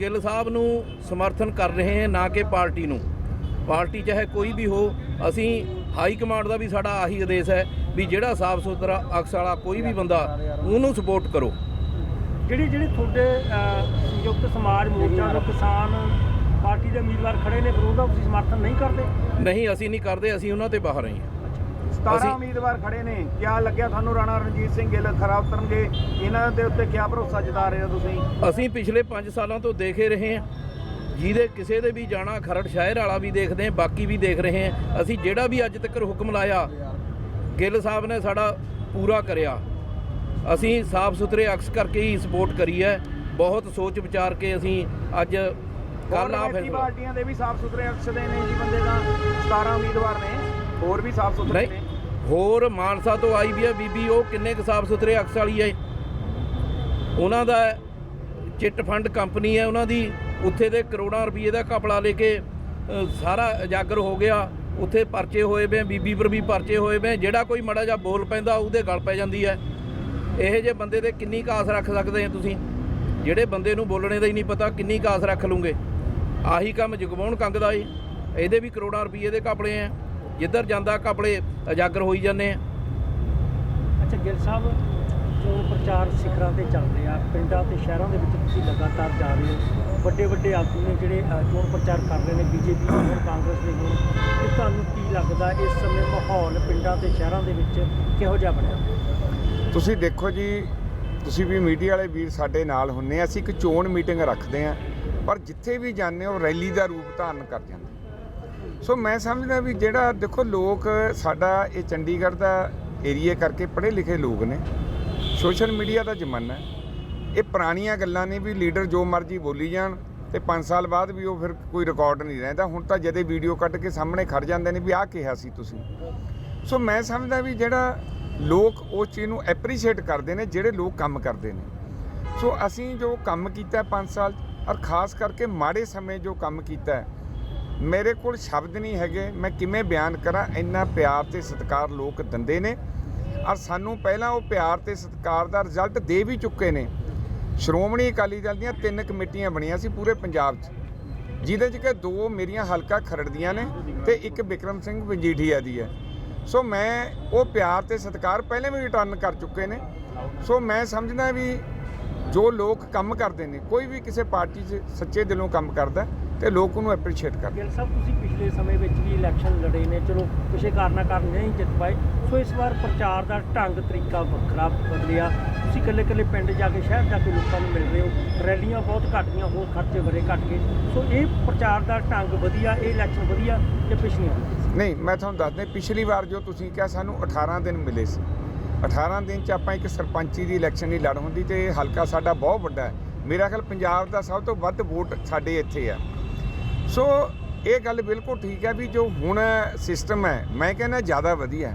ਗਿੱਲ ਸਾਹਿਬ ਨੂੰ ਸਮਰਥਨ ਕਰ ਰਹੇ ਹਾਂ ਨਾ ਕਿ ਪਾਰਟੀ ਨੂੰ। ਪਾਰਟੀ ਚਾਹੇ ਕੋਈ ਵੀ ਹੋ ਅਸੀਂ ਹਾਈ ਕਮਾਂਡ ਦਾ ਵੀ ਸਾਡਾ ਆਹੀ ਆਦੇਸ਼ ਹੈ ਵੀ ਜਿਹੜਾ ਸਾਫ਼ ਸੁਥਰਾ ਅਕਸ ਵਾਲਾ ਕੋਈ ਵੀ ਬੰਦਾ ਉਹਨੂੰ ਸਪੋਰਟ ਕਰੋ। ਜਿਹੜੀ ਜਿਹੜੀ ਤੁਹਾਡੇ ਅਹ, ਸੰਯੁਕਤ ਸਮਾਜ ਮੋਰਚਾ ਦੇ ਕਿਸਾਨ ਪਾਰਟੀ ਦੇ ਉਮੀਦਵਾਰ ਖੜੇ ਨੇ ਵਿਰੋਧ ਦਾ ਤੁਸੀਂ ਸਮਰਥਨ ਨਹੀਂ ਕਰਦੇ? ਨਹੀਂ ਅਸੀਂ ਨਹੀਂ ਕਰਦੇ ਅਸੀਂ ਉਹਨਾਂ ਤੇ ਬਾਹਰ ਹਾਂ। 17 ਅਸੀਂ- ਉਮੀਦਵਾਰ ਖੜੇ ਨੇ। ਕਿਆ ਲੱਗਿਆ ਤੁਹਾਨੂੰ ਰਾਣਾ ਰਣਜੀਤ ਸਿੰਘ ਗਿੱਲ ਖਰਾ ਉਤਰਨਗੇ ਇਹਨਾਂ ਦੇ ਉੱਤੇ ਕਿਆ ਭਰੋਸਾ ਜਤਾ ਰਹੇ ਹੋ ਤੁਸੀਂ? ਅਸੀਂ ਪਿਛਲੇ 5 ਸਾਲਾਂ ਤੋਂ ਦੇਖੇ ਰਹੇ ਹਾਂ। ਜਿਹਦੇ ਕਿਸੇ ਦੇ ਵੀ ਜਾਣਾ ਖਰੜ ਸ਼ਹਿਰ ਵਾਲਾ ਵੀ ਦੇਖਦੇ ਹਾਂ ਬਾਕੀ ਵੀ ਦੇਖ ਰਹੇ ਹਾਂ। ਅਸੀਂ ਜਿਹੜਾ ਵੀ ਅੱਜ ਤੱਕ ਹੁਕਮ ਲਾਇਆ ਗਿੱਲ ਸਾਹਿਬ ਨੇ ਸਾਡਾ ਪੂਰਾ ਕਰਿਆ। ਅਸੀਂ ਸਾਫ਼ ਸੁਥਰੇ ਅਕਸ ਕਰਕੇ ਹੀ ਸਪੋਰਟ ਕਰੀ ਹੈ। ਬਹੁਤ ਸੋਚ ਵਿਚਾਰ ਕੇ ਅਸੀਂ ਅੱਜ ਕੱਲ ਆ ਫੈਸਲਾ ਪਾਰਟੀਆਂ ਦੇ ਵੀ ਸਾਫ਼ ਸੁਥਰੇ ਅਕਸ ਦੇ ਨੇ ਜੀ ਬੰਦੇ ਤਾਂ। 17 ਉਮੀਦਵਾਰ ਨੇ ਹੋਰ ਵੀ ਸਾਫ਼ ਸੁਥਰੇ ਨੇ। ਹੋਰ ਮਾਨਸਾ ਤੋਂ ਆਈ ਵੀ ਹੈ ਬੀਬੀ, ਉਹ ਕਿੰਨੇ ਕੁ ਸਾਫ਼ ਸੁਥਰੇ ਅਕਸ ਵਾਲੀ ਹੈ ਉਹਨਾਂ ਦਾ ਚਿੱਟ ਫੰਡ ਕੰਪਨੀ ਹੈ, ਉਹਨਾਂ ਦੀ ਉੱਥੇ ਦੇ ਕਰੋੜਾਂ ਰੁਪਏ ਦਾ ਘਪਲਾ ਲੈ ਕੇ ਸਾਰਾ ਉਜਾਗਰ ਹੋ ਗਿਆ। ਉੱਥੇ ਪਰਚੇ ਹੋਏ ਵੇ ਬੀਬੀ ਪਰ ਵੀ ਪਰਚੇ ਹੋਏ ਵੇ ਜਿਹੜਾ ਕੋਈ ਮੜਾ ਜਿਹਾ ਬੋਲ ਪੈਂਦਾ, ਉਹਦੇ ਗਲ ਪੈ ਜਾਂਦੀ ਹੈ। ਇਹੋ ਜਿਹੇ ਬੰਦੇ ਤੇ ਕਿੰਨੀ ਕਾਸ ਰੱਖ ਸਕਦੇ ਆ ਤੁਸੀਂ? ਜਿਹੜੇ ਬੰਦੇ ਨੂੰ ਬੋਲਣੇ ਦਾ ਹੀ ਨਹੀਂ ਪਤਾ, ਕਿੰਨੀ ਕਾਸ ਰੱਖ ਲੂਗੇ। ਆਹੀ ਕੰਮ ਜਗਵਾਉਣ ਕੰਗ ਦਾ ਏ। ਇਹਦੇ ਵੀ ਕਰੋੜਾਂ ਰੁਪਏ ਦੇ ਘਪਲੇ ਆ। ਜਿੱਧਰ ਜਾਂਦਾ ਘਪਲੇ ਉਜਾਗਰ ਹੋਈ ਜਾਂਦੇ ਆ ਅੱਛਾ ਗਿੱਲ ਸਾਹਿਬ ਚੋਣ ਪ੍ਰਚਾਰ ਸਿਖਰਾਂ ਤੇ ਚੱਲਦੇ ਆ ਪਿੰਡਾਂ ਤੇ ਸ਼ਹਿਰਾਂ ਦੇ ਵਿੱਚ ਤੁਸੀਂ ਲਗਾਤਾਰ ਜਾ ਰਹੇ ਹੋ ਵੱਡੇ ਵੱਡੇ ਆਗੂ ਨੇ ਜਿਹੜੇ ਅ, ਚੋਣ ਪ੍ਰਚਾਰ ਕਰ ਰਹੇ ਨੇ ਬੀਜੇਪੀ ਦੇ ਹੋਣ ਕਾਂਗਰਸ ਦੇ ਹੋਣ ਤੇ ਤੁਹਾਨੂੰ ਕੀ ਲੱਗਦਾ ਇਸ ਸਮੇਂ ਮਾਹੌਲ ਪਿੰਡਾਂ ਤੇ ਸ਼ਹਿਰਾਂ ਦੇ ਵਿੱਚ ਕਿਹੋ ਜਿਹਾ ਬਣਿਆ? ਤੁਸੀਂ ਦੇਖੋ ਜੀ ਤੁਸੀਂ ਵੀ ਮੀਡੀਆ ਵਾਲੇ ਵੀਰ ਸਾਡੇ ਨਾਲ ਹੁੰਨੇ ਆ ਅਸੀਂ ਇੱਕ ਚੋਣ ਮੀਟਿੰਗ ਰੱਖਦੇ ਆ ਪਰ ਜਿੱਥੇ ਵੀ ਜਾਂਦੇ ਹੋ ਰੈਲੀ ਦਾ ਰੂਪ ਧਾਰਨ ਕਰ ਜਾਂਦੇ ਸੋ ਮੈਂ ਸਮਝਦਾ ਵੀ ਜਿਹੜਾ ਦੇਖੋ ਲੋਕ ਸਾਡਾ ਇਹ ਚੰਡੀਗੜ੍ਹ ਦਾ ਏਰੀਆ ਕਰਕੇ ਪੜ੍ਹੇ ਲਿਖੇ ਲੋਕ ਨੇ ਸੋਸ਼ਲ ਮੀਡੀਆ ਦਾ ਜ਼ਮਾਨਾ ਹੈ। ਇਹ ਪੁਰਾਣੀਆਂ ਗੱਲਾਂ ਨੇ ਵੀ ਲੀਡਰ ਜੋ ਮਰਜ਼ੀ ਬੋਲੀ ਜਾਣ ਤੇ 5 ਸਾਲ ਬਾਅਦ ਵੀ ਉਹ ਫਿਰ ਕੋਈ ਰਿਕਾਰਡ ਨਹੀਂ ਰਹਿੰਦਾ। ਹੁਣ ਤਾਂ ਜਦੇ ਵੀਡੀਓ ਕੱਢ ਕੇ ਸਾਹਮਣੇ ਖੜ ਜਾਂਦੇ ਨੇ ਵੀ ਆਹ ਕਿਹਾ ਸੀ ਤੁਸੀਂ। ਸੋ ਮੈਂ ਸਮਝਦਾ ਵੀ ਜਿਹੜਾ ਲੋਕ ਉਸ ਚੀਜ਼ ਨੂੰ ਐਪਰੀਸ਼ੀਏਟ ਕਰਦੇ ਨੇ ਜਿਹੜੇ ਲੋਕ ਕੰਮ ਕਰਦੇ ਨੇ। ਸੋ ਅਸੀਂ ਜੋ ਕੰਮ ਕੀਤਾ 5 ਸਾਲ ਔਰ ਖਾਸ ਕਰਕੇ ਮਾੜੇ ਸਮੇਂ ਜੋ ਕੰਮ ਕੀਤਾ ਹੈ, ਮੇਰੇ ਕੋਲ ਸ਼ਬਦ ਨਹੀਂ ਹੈਗੇ, ਮੈਂ ਕਿਵੇਂ ਬਿਆਨ ਕਰਾਂ? ਇੰਨਾ ਪਿਆਰ ਤੇ ਸਤਿਕਾਰ ਲੋਕ ਦਿੰਦੇ ਨੇ। ਔਰ ਸਾਨੂੰ ਪਹਿਲਾਂ ਉਹ ਪਿਆਰ ਤੇ ਸਤਿਕਾਰ ਦਾ ਰਿਜ਼ਲਟ ਦੇ ਵੀ ਚੁੱਕੇ ਨੇ। ਸ਼੍ਰੋਮਣੀ ਅਕਾਲੀ ਦਲ ਦੀਆਂ ਤਿੰਨ ਕਮੇਟੀਆਂ ਬਣੀਆਂ ਸੀ ਪੂਰੇ ਪੰਜਾਬ 'ਚ। ਜਿਹਦੇ 'ਚ ਕਿ ਦੋ ਮੇਰੀਆਂ ਹਲਕਾ ਖਰੜ ਦੀਆਂ ਨੇ ਤੇ ਇੱਕ ਵਿਕਰਮ ਸਿੰਘ ਵਜੀਠੀਆ ਦੀ ਹੈ। ਸੋ ਮੈਂ ਉਹ ਪਿਆਰ ਤੇ ਸਤਿਕਾਰ ਪਹਿਲੇ ਵੀ ਰਿਟਰਨ ਕਰ ਚੁੱਕੇ ਨੇ। ਸੋ ਮੈਂ ਸਮਝਦਾ ਵੀ ਜੋ ਲੋਕ ਕੰਮ ਕਰਦੇ ਨੇ, ਕੋਈ ਵੀ ਕਿਸੇ ਪਾਰਟੀ 'ਚ ਸੱਚੇ ਦਿਲੋਂ ਕੰਮ ਕਰਦਾ ਤੇ ਲੋਕ ਉਹਨੂੰ ਐਪਰੀਸ਼ੀਏਟ ਕਰਦੇ ਗਿੱਲ ਸਾਹਿਬ ਤੁਸੀਂ ਪਿਛਲੇ ਸਮੇਂ ਵਿੱਚ ਵੀ ਇਲੈਕਸ਼ਨ ਲੜੇ ਨੇ ਚਲੋ ਕਿਸੇ ਕਾਰਨਾਂ ਕਾਰਨ ਨਹੀਂ ਜਿੱਤ ਪਾਏ ਸੋ ਇਸ ਵਾਰ ਪ੍ਰਚਾਰ ਦਾ ਢੰਗ ਤਰੀਕਾ ਵੱਖਰਾ ਬਦਲਿਆ। ਤੁਸੀਂ ਇਕੱਲੇ ਇਕੱਲੇ ਪਿੰਡ ਜਾ ਕੇ ਸ਼ਹਿਰ ਜਾ ਕੇ ਲੋਕਾਂ ਨੂੰ ਮਿਲ ਰਹੇ ਹੋ ਰੈਲੀਆਂ ਬਹੁਤ ਘੱਟ ਗਈਆਂ ਹੋਰ ਖਰਚੇ ਬੜੇ ਘੱਟ ਗਏ। ਸੋ ਇਹ ਪ੍ਰਚਾਰ ਦਾ ਢੰਗ ਵਧੀਆ ਇਹ ਇਲੈਕਸ਼ਨ ਵਧੀਆ ਤੇ ਪਿਛਲੀਆਂ ਨਹੀਂ ਮੈਂ ਤੁਹਾਨੂੰ ਦੱਸਦਾ ਪਿਛਲੀ ਵਾਰ ਜੋ ਤੁਸੀਂ ਕਿਹਾ ਸਾਨੂੰ 18 ਦਿਨ ਮਿਲੇ ਸੀ। 18 ਦਿਨ ਚ ਆਪਾਂ ਇੱਕ ਸਰਪੰਚੀ ਦੀ ਇਲੈਕਸ਼ਨ ਨਹੀਂ ਲੜ ਹੁੰਦੀ ਤੇ ਇਹ ਹਲਕਾ ਸਾਡਾ ਬਹੁਤ ਵੱਡਾ ਹੈ। ਮੇਰਾ ਖਿਆਲ ਪੰਜਾਬ ਦਾ ਸਭ ਤੋਂ ਵੱਧ ਵੋਟ ਸਾਡੇ ਇੱਥੇ ਆ। ਸੋ ਇਹ ਗੱਲ ਬਿਲਕੁਲ ਠੀਕ ਹੈ ਵੀ ਜੋ ਹੁਣ ਸਿਸਟਮ ਹੈ, ਮੈਂ ਕਹਿੰਦਾ ਜ਼ਿਆਦਾ ਵਧੀਆ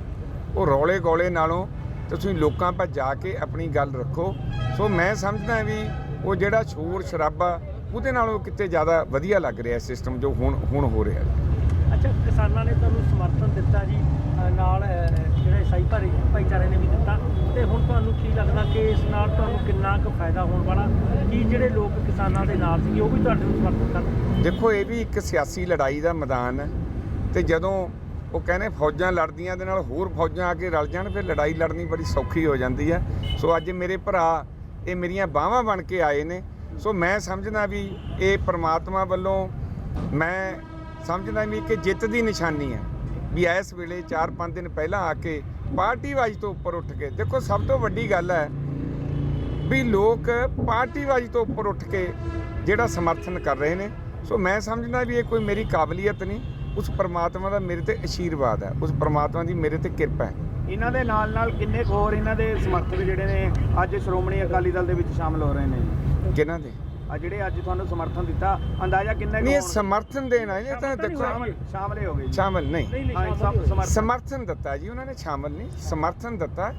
ਉਹ ਰੌਲੇ ਗੋਲੇ ਨਾਲੋਂ ਤੁਸੀਂ ਲੋਕਾਂ 'ਪਾ ਜਾ ਕੇ ਆਪਣੀ ਗੱਲ ਰੱਖੋ। ਸੋ ਮੈਂ ਸਮਝਦਾ ਵੀ ਉਹ ਜਿਹੜਾ ਸ਼ੋਰ ਸ਼ਰਾਬਾ, ਉਹਦੇ ਨਾਲੋਂ ਕਿਤੇ ਜ਼ਿਆਦਾ ਵਧੀਆ ਲੱਗ ਰਿਹਾ ਸਿਸਟਮ ਜੋ ਹੁਣ ਹੁਣ ਹੋ ਰਿਹਾ ਅੱਛਾ, ਕਿਸਾਨਾਂ ਨੇ ਤੁਹਾਨੂੰ ਸਮਰਥਨ ਦਿੱਤਾ ਜੀ। ਨਾਲ ਜਿਹੜੇ ਸਾਈ ਭਾਈਚਾਰੇ ਨੇ ਵੀ ਦਿੱਤਾ ਤੇ ਹੁਣ ਤੁਹਾਨੂੰ ਕੀ ਲੱਗਦਾ ਕਿ ਇਸ ਨਾਲ ਤੁਹਾਨੂੰ ਕਿੰਨਾ ਕੁ ਫਾਇਦਾ ਹੋਣ ਵਾਲਾ? ਕੀ ਜਿਹੜੇ ਲੋਕ ਕਿਸਾਨਾਂ ਦੇ ਨਾਲ ਸੀਗੇ, ਉਹ ਵੀ ਤੁਹਾਡੇ ਨੂੰ ਸਮਰਥਨ ਕਰਨ? ਦੇਖੋ, ਇਹ ਵੀ ਇੱਕ ਸਿਆਸੀ ਲੜਾਈ ਦਾ ਮੈਦਾਨ ਹੈ ਤੇ ਜਦੋਂ ਉਹ ਕਹਿੰਦੇ ਫੌਜਾਂ ਲੜਦੀਆਂ ਦੇ ਨਾਲ ਹੋਰ ਫੌਜਾਂ ਆ ਕੇ ਰਲ ਜਾਣ, ਫਿਰ ਲੜਾਈ ਲੜਨੀ ਬੜੀ ਸੌਖੀ ਹੋ ਜਾਂਦੀ ਹੈ। ਸੋ ਅੱਜ ਮੇਰੇ ਭਰਾ, ਇਹ ਮੇਰੀਆਂ ਬਾਹਾਂ ਬਣ ਕੇ ਆਏ ਨੇ। ਸੋ ਮੈਂ ਸਮਝਦਾ ਵੀ ਇਹ ਪ੍ਰਮਾਤਮਾ ਵੱਲੋਂ ਮੈਂ ਸਮਝਦਾ ਵੀ ਕਿ ਜਿੱਤ ਦੀ ਨਿਸ਼ਾਨੀ ਹੈ ਵੀ ਇਸ ਵੇਲੇ 4-5 ਦਿਨ ਪਹਿਲਾਂ ਆ ਕੇ ਪਾਰਟੀ ਵਾਈਜ਼ ਤੋਂ ਉੱਪਰ ਉੱਠ ਕੇ, ਦੇਖੋ ਸਭ ਤੋਂ ਵੱਡੀ ਗੱਲ ਹੈ ਵੀ ਲੋਕ ਪਾਰਟੀਬਾਜ਼ੀ ਤੋਂ ਉੱਪਰ ਉੱਠ ਕੇ ਜਿਹੜਾ ਸਮਰਥਨ ਕਰ ਰਹੇ ਨੇ। ਸੋ ਮੈਂ ਸਮਝਦਾ ਵੀ ਇਹ ਕੋਈ ਮੇਰੀ ਕਾਬਲੀਅਤ ਨਹੀਂ। ਉਸ ਪ੍ਰਮਾਤਮਾ ਦਾ ਮੇਰੇ ਤੇ ਅਸ਼ੀਰਵਾਦ ਹੈ। ਉਸ ਪ੍ਰਮਾਤਮਾ ਦੀ ਮੇਰੇ ਤੇ ਕਿਰਪਾ ਹੈ। ਇਹਨਾਂ ਦੇ ਨਾਲ ਨਾਲ ਕਿੰਨੇ ਹੋਰ ਇਹਨਾਂ ਦੇ ਸਮਰਥਕ ਜਿਹੜੇ ਨੇ ਅੱਜ ਸ਼੍ਰੋਮਣੀ ਅਕਾਲੀ ਦਲ ਦੇ ਵਿੱਚ ਸ਼ਾਮਲ ਹੋ ਰਹੇ ਨੇ? ਕਿਹਨਾਂ ਦੇ? ਆ ਜਿਹੜੇ ਅੱਜ ਤੁਹਾਨੂੰ ਸਮਰਥਨ ਦਿੱਤਾ ਅੰਦਾਜ਼ਾ ਕਿੰਨੇ ਕੁ ਨਹੀਂ ਇਹ? ਸਮਰਥਨ ਦੇਣਾ ਇਹ ਤਾਂ ਦੇਖੋ ਸ਼ਾਮਲ ਸ਼ਾਮਲ ਹੀ ਗਏ ਸ਼ਾਮਲ ਨਹੀਂ। ਸਮਰਥਨ ਦਿੱਤਾ ਜੀ ਉਹਨਾਂ ਨੇ ਸ਼ਾਮਲ ਨਹੀਂ ਸਮਰਥਨ ਦਿੱਤਾ।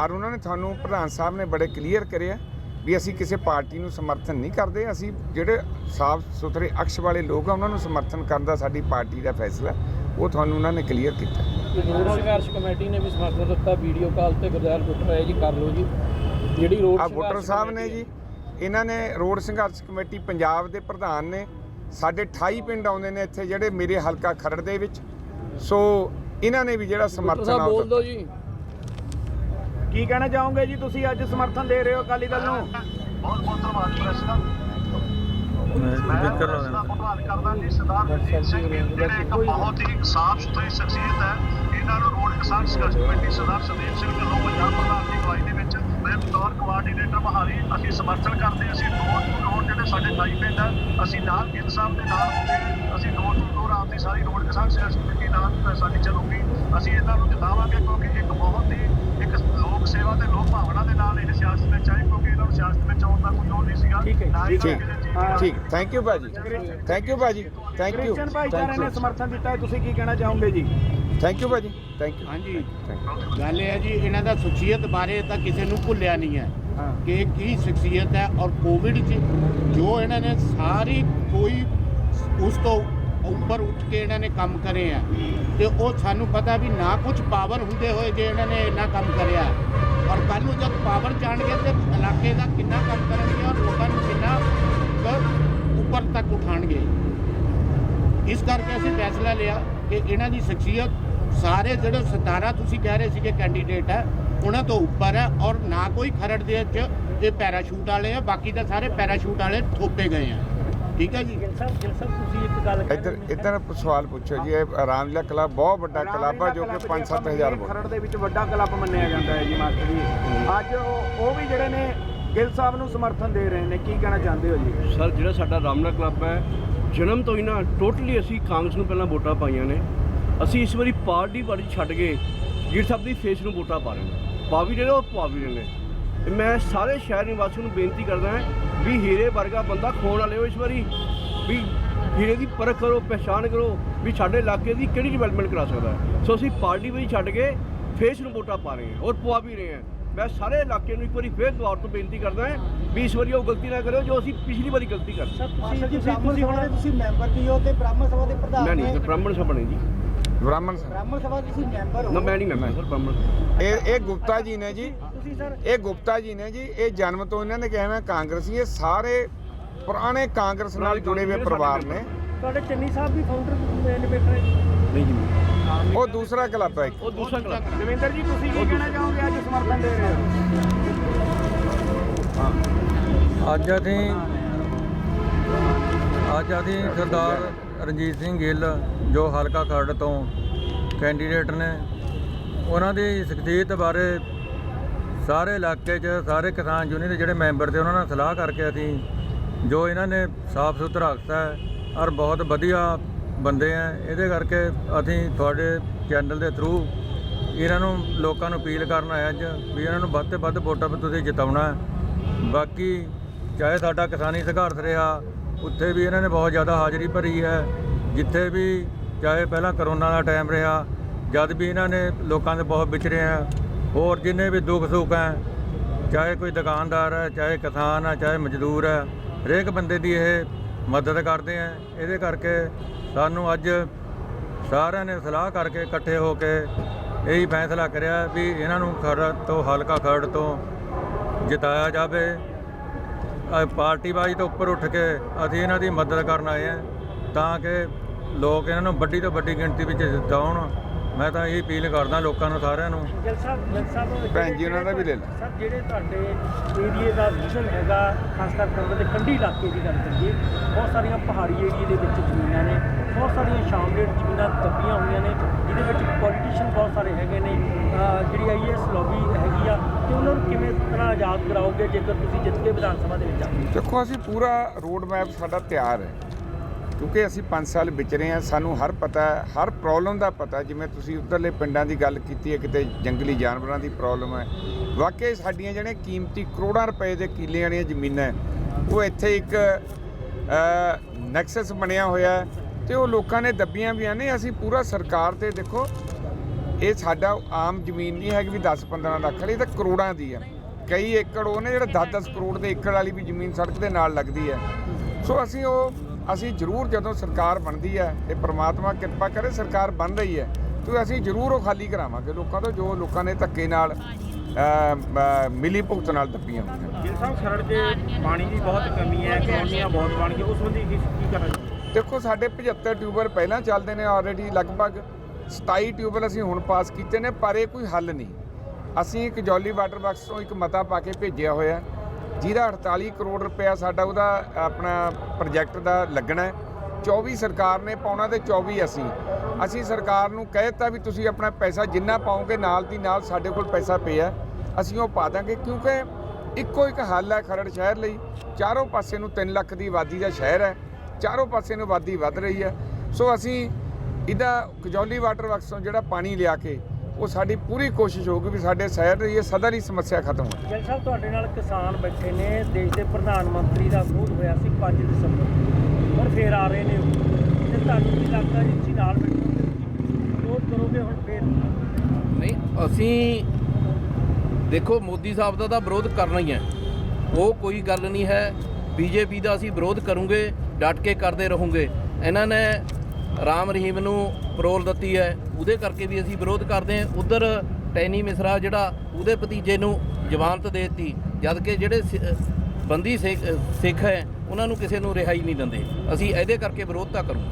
ਔਰ ਉਹਨਾਂ ਨੇ ਤੁਹਾਨੂੰ ਪ੍ਰਧਾਨ ਸਾਹਿਬ ਨੇ ਬੜੇ ਕਲੀਅਰ ਕਰਿਆ ਵੀ ਅਸੀਂ ਕਿਸੇ ਪਾਰਟੀ ਨੂੰ ਸਮਰਥਨ ਨਹੀਂ ਕਰਦੇ ਅਸੀਂ ਜਿਹੜੇ ਸਾਫ਼ ਸੁਥਰੇ ਅਕਸ਼ ਵਾਲੇ ਲੋਕ ਆ ਉਹਨਾਂ ਨੂੰ ਸਮਰਥਨ ਕਰਨ ਦਾ ਸਾਡੀ ਪਾਰਟੀ ਦਾ ਫੈਸਲਾ ਉਹ ਤੁਹਾਨੂੰ ਉਹਨਾਂ ਨੇ ਕਲੀਅਰ ਕੀਤਾ। ਰੋਡ ਸੰਘਰਸ਼ ਕਮੇਟੀ ਨੇ ਵੀ ਸਮਰਥਨ ਦਿੱਤਾ ਵੀਡੀਓ ਕਾਲ ਤੇ ਗੁਰਦਿਆਲ ਬੁੱਟਰ ਹੈ ਜੀ ਕਰ ਲਓ ਜੀ। ਜਿਹੜੀ ਰੋਡ ਆ ਸੰਘਰਸ਼ ਵੋਟਰ ਸਾਹਿਬ ਨੇ ਜੀ। ਇਹਨਾਂ ਨੇ ਰੋਡ ਸੰਘਰਸ਼ ਕਮੇਟੀ ਪੰਜਾਬ ਦੇ ਪ੍ਰਧਾਨ ਨੇ ਸਾਡੇ 28 ਪਿੰਡ ਆਉਂਦੇ ਨੇ ਇੱਥੇ ਜਿਹੜੇ ਮੇਰੇ ਹਲਕਾ ਖਰੜ ਦੇ ਵਿੱਚ। ਸੋ ਇਹਨਾਂ ਨੇ ਵੀ ਜਿਹੜਾ ਸਮਰਥਨ ਆ ਉਹ ਦਿੱਤਾ। ਜੀ। ਕੀ ਕਹਿਣਾ ਚਾਹੋਗੇ ਜੀ ਤੁਸੀਂ ਅੱਜ ਸਮਰਥਨ ਦੇ ਰਹੇ ਹੋ ਅਕਾਲੀ ਦਲ ਨੂੰ? ਬਹੁਤ ਬਹੁਤ ਧੰਨਵਾਦ ਪ੍ਰੈਸ ਦਾ ਮੈਂ ਧੰਨਵਾਦ ਕਰਦਾ ਜੀ ਸਰਦਾਰ ਸਿੰਘ ਜਿਹੜੇ ਇੱਕ ਬਹੁਤ ਹੀ ਸਾਫ਼ ਸੁਥਰੀ ਸ਼ਖਸੀਅਤ ਹੈ। ਇਹਨਾਂ ਨੂੰ ਰੋਡ ਕਿਸਾਨ ਸੰਘਰਸ਼ ਕਮੇਟੀ ਸਰਦਾਰ ਸੰਦੀਪ ਸਿੰਘ ਢਿੱਲੋਂ ਪੰਜਾਬ ਪ੍ਰਧਾਨ ਦੀ ਅਗਵਾਈ ਦੇ ਵਿੱਚ ਮੈਂ ਬਤੌਰ ਕੋਆਰਡੀਨੇਟਰ ਮਹਾਲੀ ਅਸੀਂ ਸਮਰਥਨ ਕਰਦੇ ਹਾਂ। ਅਸੀਂ ਡੋਰ ਟੂ ਡੋਰ ਜਿਹੜੇ ਸਾਡੇ ਢਾਈ ਪਿੰਡ ਹੈ ਅਸੀਂ ਨਾਲ ਗਿੱਲ ਸਾਹਿਬ ਦੇ ਨਾਲ ਹਾਂ। ਅਸੀਂ ਡੋਰ ਟੂ ਡੋਰ ਆਪਦੀ ਸਾਰੀ ਰੋਡ ਕਿਸਾਨ ਕਮੇਟੀ ਨਾਲ ਸਾਡੀ ਚੱਲੂਗੀ। ਅਸੀਂ ਇਹਨਾਂ ਨੂੰ ਜਿਤਾਵਾਂਗੇ ਕਿਉਂਕਿ ਇੱਕ ਬਹੁਤ ਹੀ ਇੱਕ ਲੋਕ ਸੇਵਾ ਤੇ ਲੋਕ ਭਾਵਨਾ ਦੇ ਨਾਲ ਇਹ ਸਿਆਸਤ ਵਿੱਚ ਆਏ ਕਿਉਂਕਿ ਇਹਨਾਂ ਨੂੰ ਸਿਆਸਤ ਵਿੱਚ ਆਉਣ ਦਾ ਕੋਈ ਉਹ ਨਹੀਂ ਸੀਗਾ। ਠੀਕ ਹੈ, ਠੀਕ ਥੈਂਕ ਯੂ ਭਾਜੀ। ਥੈਂਕ ਯੂ ਭਾਜੀ। ਥੈਂਕ ਯੂ ਕ੍ਰਿਸਚਨ ਭਾਈਚਾਰੇ ਨੇ ਸਮਰਥਨ ਦਿੱਤਾ ਹੈ ਤੁਸੀਂ ਕੀ ਕਹਿਣਾ ਚਾਹੋਗੇ ਜੀ? ਥੈਂਕ ਯੂ ਭਾਜੀ। ਥੈਂਕ ਯੂ ਹਾਂਜੀ। ਗੱਲ ਇਹ ਹੈ ਜੀ ਇਹਨਾਂ ਦਾ ਸ਼ਖਸੀਅਤ ਬਾਰੇ ਤਾਂ ਕਿਸੇ ਨੂੰ ਭੁੱਲਿਆ ਨਹੀਂ ਹੈ ਕਿ ਕੀ ਸ਼ਖਸੀਅਤ ਹੈ ਔਰ ਕੋਵਿਡ 'ਚ ਜੋ ਇਹਨਾਂ ਨੇ ਸਾਰੀ ਕੋਈ ਉਸ ਤੋਂ ਉੱਪਰ ਉੱਠ ਕੇ ਇਹਨਾਂ ਨੇ ਕੰਮ ਕਰੇ ਆ ਤੇ ਉਹ ਸਾਨੂੰ ਪਤਾ ਵੀ ਨਾ ਕੁਝ ਪਾਵਰ ਹੁੰਦੇ ਹੋਏ ਜੇ ਇਹਨਾਂ ਨੇ ਇੰਨਾ ਕੰਮ ਕਰਿਆ। ਔਰ ਕੱਲ ਨੂੰ ਜਦ ਪਾਵਰ ਜਾਣਗੇ ਤੇ ਇਲਾਕੇ ਦਾ ਕਿੰਨਾ ਕੰਮ ਕਰਨਗੇ ਔਰ ਲੋਕਾਂ ਨੂੰ ਕਿੰਨਾ ਉੱਪਰ ਤੱਕ ਉਠਾਣਗੇ ਇਸ ਕਰਕੇ ਅਸੀਂ ਫੈਸਲਾ ਲਿਆ ਕਿ ਇਹਨਾਂ ਦੀ ਸ਼ਖਸੀਅਤ ਸਾਰੇ ਜਿਹੜੇ 17 ਤੁਸੀਂ ਕਹਿ ਰਹੇ ਸੀਗੇ ਕੈਂਡੀਡੇਟ ਹੈ ਉਹਨਾਂ ਤੋਂ ਉੱਪਰ ਹੈ ਔਰ ਨਾ ਕੋਈ ਖਰੜ ਦੇ ਵਿੱਚ ਇਹ ਪੈਰਾਸ਼ੂਟ ਵਾਲੇ ਆ ਬਾਕੀ ਤਾਂ ਸਾਰੇ ਪੈਰਾਸ਼ੂਟ ਵਾਲੇ ਥੋਪੇ ਗਏ ਆ। ਠੀਕ ਹੈ ਜੀ? ਗਿੱਲ ਸਾਹਿਬ ਗਿੱਲ ਸਾਹਿਬ ਤੁਸੀਂ ਇੱਕ ਗੱਲ ਇੱਧਰ ਇੱਧਰ ਸਵਾਲ ਪੁੱਛੋ ਜੀ ਇਹ ਰਾਮਲੀਲਾ ਕਲੱਬ ਬਹੁਤ ਵੱਡਾ ਕਲੱਬ ਆ ਜੋ ਕਿ 5-7000 ਵੋਟ ਖਰੜ ਦੇ ਵਿੱਚ ਵੱਡਾ ਕਲੱਬ ਮੰਨਿਆ ਜਾਂਦਾ ਹੈ ਜੀ ਮਾਸਟਰ ਜੀ। ਅੱਜ ਉਹ ਉਹ ਵੀ ਜਿਹੜੇ ਨੇ ਗਿੱਲ ਸਾਹਿਬ ਨੂੰ ਸਮਰਥਨ ਦੇ ਰਹੇ ਨੇ ਕੀ ਕਹਿਣਾ ਚਾਹੁੰਦੇ ਹੋ ਜੀ? ਸਰ ਜਿਹੜਾ ਸਾਡਾ ਰਾਮਨਾ ਕਲੱਬ ਹੈ ਜਨਮ ਤੋਂ ਹੀ ਨਾ ਟੋਟਲੀ ਅਸੀਂ ਕਾਂਗਰਸ ਨੂੰ ਪਹਿਲਾਂ ਵੋਟਾਂ ਪਾਈਆਂ ਨੇ। ਅਸੀਂ ਇਸ ਵਾਰੀ ਪਾਰਟੀ ਵਾਲੀ ਛੱਡ ਕੇ ਗਿਰ ਸਾਹਿਬ ਦੀ ਫੇਸ ਨੂੰ ਵੋਟਾਂ ਪਾ ਰਹੇ ਨੇ। ਪਾ ਵੀ ਰਹੇ ਨੇ ਉਹ ਪਾ ਵੀ ਰਹੇ ਨੇ ਮੈਂ ਸਾਰੇ ਸ਼ਹਿਰ ਨਿਵਾਸੀਆਂ ਨੂੰ ਬੇਨਤੀ ਕਰਦਾ ਹਾਂ ਵੀ ਹੀਰੇ ਵਰਗਾ ਬੰਦਾ ਖੋਣ ਵਾਲੇ ਹੋ ਇਸ ਵਾਰੀ, ਵੀ ਹੀਰੇ ਦੀ ਪਰਖ ਕਰੋ ਪਛਾਣ ਕਰੋ ਵੀ ਸਾਡੇ ਇਲਾਕੇ ਦੀ ਕਿਹੜੀ ਡਿਵੈਲਪਮੈਂਟ ਕਰਾ ਸਕਦਾ। ਸੋ ਅਸੀਂ ਪਾਰਟੀ ਵਾਲੀ ਛੱਡ ਕੇ ਫੇਸ ਨੂੰ ਵੋਟਾਂ ਪਾ ਰਹੇ ਹਾਂ ਔਰ ਪਵਾ ਵੀ ਰਹੇ ਹਾਂ। ਮੈਂ ਸਾਰੇ ਇਲਾਕੇ ਨੂੰ ਇੱਕ ਵਾਰੀ ਫੇਰ ਦੁਆਰ ਤੋਂ ਬੇਨਤੀ ਕਰਦਾ ਹਾਂ ਵੀ ਇਸ ਵਾਰੀ ਉਹ ਗਲਤੀ ਨਾ ਕਰਿਓ ਜੋ ਅਸੀਂ ਪਿਛਲੀ ਵਾਰੀ ਗਲਤੀ ਕਰ ਸਰ ਤੁਸੀਂ ਤੁਸੀਂ ਤੁਸੀਂ ਹੁਣ ਤੁਸੀਂ ਮੈਂਬਰ ਵੀ ਹੋ ਤੇ ਬ੍ਰਾਹਮਣ ਸਭਾ ਦੇ ਪ੍ਰਧਾਨ ਮੈਂ ਨਹੀਂ ਨੇ ਸਰ ਬ੍ਰਾਹਮਣ ਸਭਾ ਨਹੀਂ ਜੀ। ਬ੍ਰਾਹਮਣ ਸਾਹਿਬ ਬ੍ਰਾਹਮਣ ਸਭਾ ਦੇ ਤੁਸੀਂ ਮੈਂਬਰ ਨਾ ਹੋ ਮੈਂ ਨਹੀਂ ਮੈਂ ਸਰ ਬ੍ਰਾਹਮਣ ਇਹ ਇਹ ਗੁਪਤਾ ਜੀ ਨੇ ਜੀ। ਤੁਸੀਂ ਸਰ ਇਹ ਗੁਪਤਾ ਜੀ ਨੇ ਜੀ ਇਹ ਜਨਮ ਤੋਂ ਇਹਨਾਂ ਨੇ ਕਿਹਾ ਮੈਂ ਕਾਂਗਰਸੀ ਇਹ ਸਾਰੇ ਪੁਰਾਣੇ ਕਾਂਗਰਸ ਨਾਲ ਜੁੜੇ ਹੋਏ ਪਰਿਵਾਰ ਨੇ। ਤੁਹਾਡੇ ਚੰਨੀ ਸਾਹਿਬ ਵੀ ਫਾਊਂਡਰ ਨੇ ਬੈਠੇ ਨਹੀਂ ਜੀ। ਉਹ ਦੂਸਰਾ ਕਲੱਬ ਹੈ ਇੱਕ। ਉਹ ਦੂਸਰਾ ਕਲੱਬ। ਦਵਿੰਦਰ ਜੀ ਤੁਸੀਂ ਕੀ ਕਹਿਣਾ ਚਾਹੋਗੇ ਅੱਜ ਸਮਰਥਨ ਦੇ ਰਹੇ ਹੋ? ਅੱਜ ਅਸੀਂ ਅੱਜ ਅਸੀਂ ਸਰਦਾਰ ਰਣਜੀਤ ਸਿੰਘ ਗਿੱਲ ਜੋ ਹਲਕਾ ਖਰੜ ਤੋਂ ਕੈਂਡੀਡੇਟ ਨੇ ਉਹਨਾਂ ਦੀ ਸ਼ਖਸੀਅਤ ਬਾਰੇ ਸਾਰੇ ਇਲਾਕੇ 'ਚ ਸਾਰੇ ਕਿਸਾਨ ਯੂਨੀਅਨ ਦੇ ਜਿਹੜੇ ਮੈਂਬਰ ਤੇ ਉਹਨਾਂ ਨਾਲ ਸਲਾਹ ਕਰਕੇ ਅਸੀਂ ਜੋ ਇਹਨਾਂ ਨੇ ਸਾਫ਼ ਸੁਥਰਾ ਰੱਖਤਾ ਹੈ ਔਰ ਬਹੁਤ ਵਧੀਆ ਬੰਦੇ ਆ, ਇਹਦੇ ਕਰਕੇ ਅਸੀਂ ਤੁਹਾਡੇ ਚੈਨਲ ਦੇ ਥਰੂ ਇਹਨਾਂ ਨੂੰ ਲੋਕਾਂ ਨੂੰ ਅਪੀਲ ਕਰਨ ਆਇਆ ਅੱਜ ਵੀ ਇਹਨਾਂ ਨੂੰ ਵੱਧ ਤੋਂ ਵੱਧ ਵੋਟਾਂ 'ਤੇ ਤੁਸੀਂ ਜਿਤਾਉਣਾ ਬਾਕੀ ਚਾਹੇ ਸਾਡਾ ਕਿਸਾਨੀ ਸੰਘਰਸ਼ ਰਿਹਾ, ਉੱਥੇ ਵੀ ਇਹਨਾਂ ਨੇ ਬਹੁਤ ਜ਼ਿਆਦਾ ਹਾਜ਼ਰੀ ਭਰੀ ਹੈ। ਜਿੱਥੇ ਵੀ ਚਾਹੇ ਪਹਿਲਾਂ ਕਰੋਨਾ ਦਾ ਟਾਈਮ ਰਿਹਾ, ਜਦ ਵੀ ਇਹਨਾਂ ਨੇ ਲੋਕਾਂ ਦੇ ਬਹੁਤ ਵਿਚਰੇ ਆ, ਹੋਰ ਜਿੰਨੇ ਵੀ ਦੁੱਖ ਸੁੱਖ ਹੈ, ਚਾਹੇ ਕੋਈ ਦੁਕਾਨਦਾਰ ਹੈ, ਚਾਹੇ ਕਿਸਾਨ ਹੈ, ਚਾਹੇ ਮਜ਼ਦੂਰ ਹੈ, ਹਰੇਕ ਬੰਦੇ ਦੀ ਇਹ ਮਦਦ ਕਰਦੇ ਆ। ਇਹਦੇ ਕਰਕੇ ਸਾਨੂੰ ਅੱਜ ਸਾਰਿਆਂ ਨੇ ਸਲਾਹ ਕਰਕੇ ਇਕੱਠੇ ਹੋ ਕੇ ਇਹੀ ਫੈਸਲਾ ਕਰਿਆ ਵੀ ਇਹਨਾਂ ਨੂੰ ਖਰੜ ਤੋਂ ਹਲਕਾ ਖਰੜ ਤੋਂ ਜਿਤਾਇਆ ਜਾਵੇ। ਪਾਰਟੀ ਪਾਰਟੀਬਾਜ਼ੀ ਤੋਂ ਉੱਪਰ ਉੱਠ ਕੇ ਅਸੀਂ ਇਹਨਾਂ ਦੀ ਮਦਦ ਕਰਨ ਆਏ ਹਾਂ ਤਾਂ ਕਿ ਲੋਕ ਇਹਨਾਂ ਨੂੰ ਵੱਡੀ ਤੋਂ ਵੱਡੀ ਗਿਣਤੀ ਵਿੱਚ ਜਿਤਾਉਣ। ਮੈਂ ਤਾਂ ਇਹ ਅਪੀਲ ਕਰਦਾ ਲੋਕਾਂ ਨੂੰ ਸਾਰਿਆਂ ਨੂੰ। ਗਿੱਲ ਸਾਹਿਬ ਗਿੱਲ ਸਾਹਿਬ ਭੈਣ ਜੀ, ਉਹਨਾਂ ਦਾ ਵੀ ਲੈ ਲਓ। ਸਰ ਜਿਹੜੇ ਤੁਹਾਡੇ ਏਰੀਏ ਦਾ ਵਿਜ਼ਨ ਹੈਗਾ ਖਾਸ ਕਰ ਕਰਵ ਦੇ ਕੰਢੀ ਇਲਾਕੇ ਦੀ ਗੱਲ ਕਰੀਏ ਬਹੁਤ ਸਾਰੀਆਂ ਪਹਾੜੀ ਏਰੀਏ ਦੇ ਵਿੱਚ ਜ਼ਮੀਨਾਂ ਨੇ ਬਹੁਤ ਸਾਰੀਆਂ ਸ਼ਾਮਲੇਟ ਜ਼ਮੀਨਾਂ ਦੱਬੀਆਂ ਹੋਈਆਂ ਨੇ ਜਿਹਦੇ ਵਿੱਚ ਪੋਲੀਟੀਸ਼ੀਅਨ ਬਹੁਤ ਸਾਰੇ ਹੈਗੇ ਨੇ ਜਿਹੜੀ ਆਈਐਸ ਲੌਬੀ ਹੈਗੀ ਆ ਤੇ ਉਹਨਾਂ ਨੂੰ ਕਿਵੇਂ ਤਰ੍ਹਾਂ ਆਜ਼ਾਦ ਕਰਾਓਗੇ ਜੇਕਰ ਤੁਸੀਂ ਜਿੱਤ ਕੇ ਵਿਧਾਨ ਸਭਾ ਦੇ ਵਿੱਚ ਆਉਂਦੇ ਦੇਖੋ ਅਸੀਂ ਪੂਰਾ ਰੋਡ ਮੈਪ ਸਾਡਾ ਤਿਆਰ ਹੈ। ਕਿਉਂਕਿ ਅਸੀਂ 5 ਸਾਲ ਵਿਚਰੇ ਹਾਂ, ਸਾਨੂੰ ਹਰ ਪਤਾ, ਹਰ ਪ੍ਰੋਬਲਮ ਦਾ ਪਤਾ, ਜਿਵੇਂ ਤੁਸੀਂ ਉੱਧਰਲੇ ਪਿੰਡਾਂ ਦੀ ਗੱਲ ਕੀਤੀ ਹੈ, ਕਿਤੇ ਜੰਗਲੀ ਜਾਨਵਰਾਂ ਦੀ ਪ੍ਰੋਬਲਮ ਹੈ। ਵਾਕਈ ਸਾਡੀਆਂ ਜਿਹੜੀਆਂ ਕੀਮਤੀ ਕਰੋੜਾਂ ਰੁਪਏ ਦੇ ਕਿੱਲੇ ਵਾਲੀਆਂ ਜ਼ਮੀਨਾਂ ਉਹ ਇੱਥੇ ਇੱਕ ਨੈਕਸਸ ਬਣਿਆ ਹੋਇਆ ਹੈ ਤੇ ਉਹ ਲੋਕਾਂ ਨੇ ਦੱਬੀਆਂ ਵੀ ਨੇ ਅਸੀਂ ਪੂਰਾ ਸਰਕਾਰ ਤੇ ਦੇਖੋ, ਇਹ ਸਾਡਾ ਆਮ ਜ਼ਮੀਨ ਨਹੀਂ ਹੈਗੀ ਵੀ 10-15 ਲੱਖ ਵਾਲੀ, ਇਹ ਤਾਂ ਕਰੋੜਾਂ ਦੀ ਹੈ। ਕਈ ਏਕੜ ਉਹ ਨੇ ਜਿਹੜਾ 10-10 ਕਰੋੜ ਦੇ ਏਕੜ ਵਾਲੀ ਵੀ ਜ਼ਮੀਨ ਸੜਕ ਦੇ ਨਾਲ ਲੱਗਦੀ ਹੈ। ਸੋ ਅਸੀਂ ਉਹ ਅਸੀਂ ਜ਼ਰੂਰ ਜਦੋਂ ਸਰਕਾਰ ਬਣਦੀ ਹੈ ਤੇ ਪ੍ਰਮਾਤਮਾ ਕਿਰਪਾ ਕਰੇ ਸਰਕਾਰ ਬਣ ਰਹੀ ਹੈ ਤੇ ਅਸੀਂ ਜ਼ਰੂਰ ਉਹ ਖਾਲੀ ਕਰਾਵਾਂਗੇ। ਲੋਕਾਂ ਤੋਂ ਜੋ ਲੋਕਾਂ ਨੇ ਧੱਕੇ ਨਾਲ ਮਿਲੀ ਭੁਗਤ ਨਾਲ ਦੱਬੀਆਂ ਹੋਈਆਂ। ਗਿੱਲ ਸਾਹਿਬ ਖਰੜ 'ਚ ਪਾਣੀ ਦੀ ਬਹੁਤ ਕਮੀ ਹੈ ਕਲੋਨੀਆਂ ਬਹੁਤ ਬਣ ਗਈਆਂ ਉਸ ਸੰਬੰਧੀ ਕੀ ਕਰਨਾ ਦੇਖੋ ਸਾਡੇ 75 ਟਿਊਬਲ ਪਹਿਲਾਂ ਚੱਲਦੇ ਨੇ ਆਲਰੇਡੀ ਲਗਭਗ 27 ਟਿਊਬਲ ਅਸੀਂ ਹੁਣ ਪਾਸ ਕੀਤੇ ਨੇ ਪਰ ਇਹ ਕੋਈ ਹੱਲ ਨਹੀਂ। ਅਸੀਂ ਇੱਕ ਜੌਲੀ ਵਾਟਰ ਵਰਕਸ ਤੋਂ ਇੱਕ ਮਤਾ ਪਾ ਕੇ ਭੇਜਿਆ ਹੋਇਆ। ਜਿਹਦਾ 48 ਕਰੋੜ ਰੁਪਇਆ ਸਾਡਾ ਉਹਦਾ ਆਪਣਾ ਪ੍ਰੋਜੈਕਟ ਦਾ ਲੱਗਣਾ ਹੈ। 24 ਸਰਕਾਰ ਨੇ ਪਾਉਣਾ ਤੇ 24 ਅਸੀਂ। ਅਸੀਂ ਸਰਕਾਰ ਨੂੰ ਕਹਿ ਦਿੱਤਾ ਵੀ ਤੁਸੀਂ ਆਪਣਾ ਪੈਸਾ ਜਿੰਨਾ ਪਾਓਗੇ ਨਾਲ ਦੀ ਨਾਲ ਸਾਡੇ ਕੋਲ ਪੈਸਾ ਪਿਆ ਅਸੀਂ ਉਹ ਪਾ ਦਾਂਗੇ ਕਿਉਂਕਿ ਇੱਕੋ ਇੱਕ ਹੱਲ ਹੈ ਖਰੜ ਸ਼ਹਿਰ ਲਈ। ਚਾਰੋਂ ਪਾਸੇ ਨੂੰ 3 ਲੱਖ ਦੀ ਆਬਾਦੀ ਦਾ ਸ਼ਹਿਰ ਹੈ। ਚਾਰੋਂ ਪਾਸੇ ਨੂੰ ਆਬਾਦੀ ਵੱਧ ਰਹੀ ਹੈ। ਸੋ ਅਸੀਂ ਇਹਦਾ ਕਜੌਲੀ ਵਾਟਰ ਵਰਕਸ ਤੋਂ ਜਿਹੜਾ ਪਾਣੀ ਲਿਆ ਕੇ ਉਹ ਸਾਡੀ ਪੂਰੀ ਕੋਸ਼ਿਸ਼ ਹੋਊਗੀ ਵੀ ਸਾਡੇ ਸ਼ਹਿਰ ਦੀ ਇਹ ਸਦਾ ਦੀ ਸਮੱਸਿਆ ਖਤਮ ਹੋ ਗਿੱਲ ਸਾਹਿਬ ਤੁਹਾਡੇ ਨਾਲ ਕਿਸਾਨ ਬੈਠੇ ਨੇ ਦੇਸ਼ ਦੇ ਪ੍ਰਧਾਨ ਮੰਤਰੀ ਦਾ ਵਿਰੋਧ ਹੋਇਆ ਸੀ 5 ਦਸੰਬਰ। ਹੁਣ ਫੇਰ ਆ ਰਹੇ ਨੇ ਉਹ। ਤੇ ਤੁਹਾਨੂੰ ਕੀ ਲੱਗਦਾ ਜੀ ਤੁਸੀਂ ਨਾਲ ਬੈਠੋਗੇ ਵਿਰੋਧ ਕਰੋਗੇ ਹੁਣ ਫੇਰ? ਨਹੀਂ ਅਸੀਂ ਦੇਖੋ ਮੋਦੀ ਸਾਹਿਬ ਦਾ ਤਾਂ ਵਿਰੋਧ ਕਰਨਾ ਹੀ ਹੈ। ਉਹ ਕੋਈ ਗੱਲ ਨਹੀਂ ਹੈ। ਬੀਜੇਪੀ ਦਾ ਅਸੀਂ ਵਿਰੋਧ ਕਰੂੰਗੇ ਡਟ ਕੇ ਕਰਦੇ ਰਹੂੰਗੇ। ਇਹਨਾਂ ਨੇ ਰਾਮ ਰਹੀਮ ਨੂੰ ਪਰੋਲ ਦਿੱਤੀ ਹੈ। ਉਹਦੇ ਕਰਕੇ ਵੀ ਅਸੀਂ ਵਿਰੋਧ ਕਰਦੇ ਹਾਂ। ਉਧਰ ਟੈਨੀ ਮਿਸਰਾ ਜਿਹੜਾ ਉਹਦੇ ਭਤੀਜੇ ਨੂੰ ਜ਼ਮਾਨਤ ਦੇ ਦਿੱਤੀ। ਜਦ ਕਿ ਜਿਹੜੇ ਬੰਦੀ ਸਿੱਖ ਹੈ, ਉਹਨਾਂ ਨੂੰ ਕਿਸੇ ਨੂੰ ਰਿਹਾਈ ਨਹੀਂ ਦਿੰਦੇ। ਅਸੀਂ ਇਹਦੇ ਕਰਕੇ ਵਿਰੋਧ ਤਾਂ ਕਰੂੰ।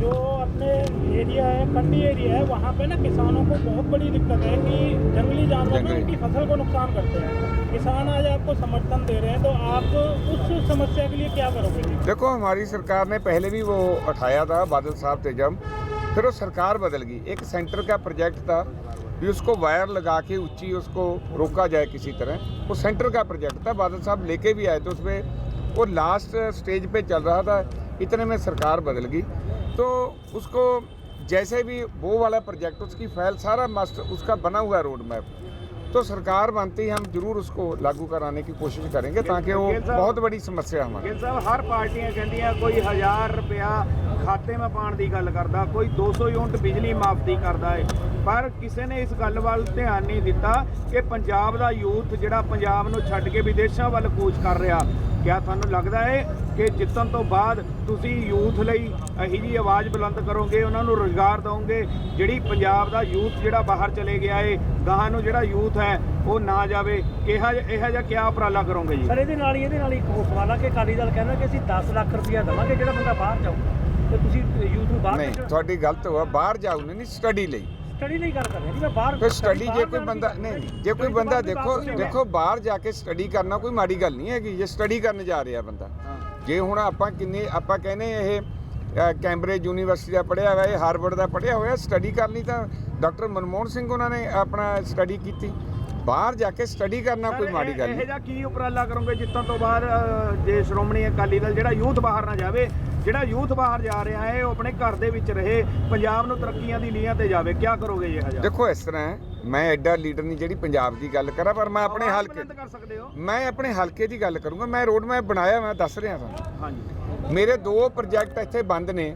ਜੋ अपने एरिया है कंडी एरिया है वहाँ पे ना किसानों को बहुत बड़ी दिक्कत है कि जंगली जानवर ना उनकी फ़सल को नुकसान करते हैं। किसान आज आपको समर्थन दे रहे हैं तो आप उस समस्या के लिए क्या करोगे? देखो हमारी सरकार ने पहले भी वो उठाया था बादल साहब थे जब फिर वो सरकार बदल गई। एक सेंटर का प्रोजेक्ट था भी उसको वायर लगा के ऊँची उसको रोका जाए किसी तरह। वो सेंटर का प्रोजेक्ट था बादल साहब लेके भी आए थे उसमें। वो लास्ट स्टेज पे चल रहा था इतने में सरकार बदल गई। तो उसको जैसे भी वो वाला प्रोजेक्ट उसकी फाइल सारा मस्त उसका बना हुआ रोड मैप तो सरकार बनती ही हम जरूर उसको लागू कराने की कोशिश करेंगे ताकि वो गिल साहब- बहुत बड़ी समस्या है हमारी ਗਿੱਲ ਸਾਹਿਬ ਹਰ ਪਾਰਟੀਆਂ ਕਹਿੰਦੀਆਂ ਕੋਈ 1000 ਰੁਪਇਆ ਖਾਤੇ 'ਮਾ ਪਾਉਣ ਦੀ ਗੱਲ ਕਰਦਾ ਕੋਈ 200 ਯੂਨਿਟ ਬਿਜਲੀ ਮਾਫੀ ਕਰਦਾ ਹੈ ਪਰ ਕਿਸੇ ਨੇ ਇਸ ਗੱਲ ਵੱਲ ਧਿਆਨ ਨਹੀਂ ਦਿੱਤਾ ਕਿ ਪੰਜਾਬ ਦਾ ਯੂਥ ਜਿਹੜਾ ਪੰਜਾਬ ਨੂੰ ਛੱਡ ਕੇ ਵਿਦੇਸ਼ਾਂ ਵੱਲ ਕੂਚ ਕਰ ਰਿਹਾ ਕਿਆ ਤੁਹਾਨੂੰ ਲੱਗਦਾ ਹੈ ਕਿ ਜਿੱਤਣ ਤੋਂ ਬਾਅਦ ਤੁਸੀਂ ਯੂਥ ਲਈ ਇਹੀ ਜੀ ਆਵਾਜ਼ ਬੁਲੰਦ ਕਰੋਗੇ ਉਹਨਾਂ ਨੂੰ ਰੋਜ਼ਗਾਰ ਦਿਓਗੇ ਜਿਹੜੀ ਪੰਜਾਬ ਦਾ ਯੂਥ ਜਿਹੜਾ ਬਾਹਰ ਚਲੇ ਗਿਆ ਏ ਗਾਹਾਂ ਨੂੰ ਜਿਹੜਾ ਯੂਥ ਹੈ ਉਹ ਨਾ ਜਾਵੇ। ਕਿਹਾ ਇਹੋ ਜਿਹਾ ਕਿਆ ਉਪਰਾਲਾ ਕਰੋਗੇ ਜੀ? ਸਰ ਇਹਦੇ ਨਾਲ ਹੀ ਇਹਦੇ ਨਾਲ ਹੀ ਇੱਕ ਹੋਰ ਸਵਾਲ ਆ ਕਿ ਅਕਾਲੀ ਦਲ ਕਹਿੰਦਾ ਕਿ ਅਸੀਂ 10 ਲੱਖ ਰੁਪਇਆ ਦੇਵਾਂਗੇ ਜਿਹੜਾ ਬੰਦਾ ਬਾਹਰ ਜਾਊਗਾ। ਤੇ ਤੁਸੀਂ ਯੂਥ ਨੂੰ ਬਾਹਰ ਨਹੀਂ ਤੁਹਾਡੀ ਗਲਤ ਹੋਆ ਬਾਹਰ ਜਾਊ ਨਹੀਂ ਸਟੱਡੀ ਲਈ। ਸਟੱਡੀ ਨਹੀਂ ਕਰ ਸਕਦੇ ਜੀ ਮੈਂ ਬਾਹਰ ਫਿਰ ਸਟੱਡੀ ਜੇ ਕੋਈ ਬੰਦਾ ਨਹੀਂ ਜੇ ਕੋਈ ਬੰਦਾ ਦੇਖੋ ਦੇਖੋ ਬਾਹਰ ਜਾ ਕੇ ਸਟੱਡੀ ਕਰਨਾ ਕੋਈ ਮਾੜੀ ਗੱਲ ਨਹੀਂ ਹੈਗੀ ਜੇ ਸਟੱਡੀ ਕਰਨ ਜਾ ਰਿਹਾ ਬੰਦਾ। ਜੇ ਹੁਣ ਆਪਾਂ ਕਿੰਨੇ ਆਪਾਂ ਕਹਿੰਦੇ ਇਹ ਕੈਂਬਰਿਜ ਯੂਨੀਵਰਸਿਟੀ ਦਾ ਪੜ੍ਹਿਆ ਹੋਇਆ ਇਹ ਹਾਰਵਰਡ ਦਾ ਪੜ੍ਹਿਆ ਹੋਇਆ ਸਟੱਡੀ ਕਰਨੀ ਤਾਂ ਡਾਕਟਰ ਮਨਮੋਹਨ ਸਿੰਘ ਉਹਨਾਂ ਨੇ ਆਪਣਾ ਸਟੱਡੀ ਕੀਤੀ। ਬਾਹਰ ਜਾ ਕੇ ਸਟੱਡੀ ਕਰਨਾ ਕੋਈ ਮਾੜੀ ਗੱਲ ਇਹ ਨਹੀਂ। ਜਿਹਾ ਕੀ ਉਪਰਾਲਾ ਕਰੋਗੇ ਜਿੱਤੋਂ ਤੋਂ ਬਾਅਦ ਜੇ ਸ਼੍ਰੋਮਣੀ ਅਕਾਲੀ ਦਲ ਜਿਹੜਾ ਯੂਥ ਬਾਹਰ ਨਾ ਜਾਵੇ ਜਿਹੜਾ ਯੂਥ ਬਾਹਰ ਜਾ ਰਿਹਾ ਹੈ ਉਹ ਆਪਣੇ ਘਰ ਦੇ ਵਿੱਚ ਰਹੇ ਪੰਜਾਬ ਨੂੰ ਤਰੱਕੀਆਂ ਦੀ ਲੀਹਾਂ ਤੇ ਜਾਵੇ ਕੀ ਕਰੋਗੇ ਇਹ ਹਜਾ ਦੇਖੋ ਇਸ ਤਰ੍ਹਾਂ ਹੈ ਮੈਂ ਐਡਾ ਲੀਡਰ ਨਹੀਂ ਜਿਹੜੀ ਪੰਜਾਬ ਦੀ ਗੱਲ ਕਰਾਂ ਪਰ ਮੈਂ ਆਪਣੇ ਹਲਕੇ ਕਰ ਸਕਦੇ ਹੋ? ਮੈਂ ਆਪਣੇ ਹਲਕੇ ਦੀ ਗੱਲ ਕਰੂੰਗਾ ਮੈਂ ਰੋਡ ਮੈਪ ਬਣਾਇਆ ਮੈਂ ਦੱਸ ਰਿਹਾ ਤੁਹਾਨੂੰ। ਹਾਂਜੀ। ਮੇਰੇ ਦੋ ਪ੍ਰੋਜੈਕਟ ਇੱਥੇ ਬੰਦ ਨੇ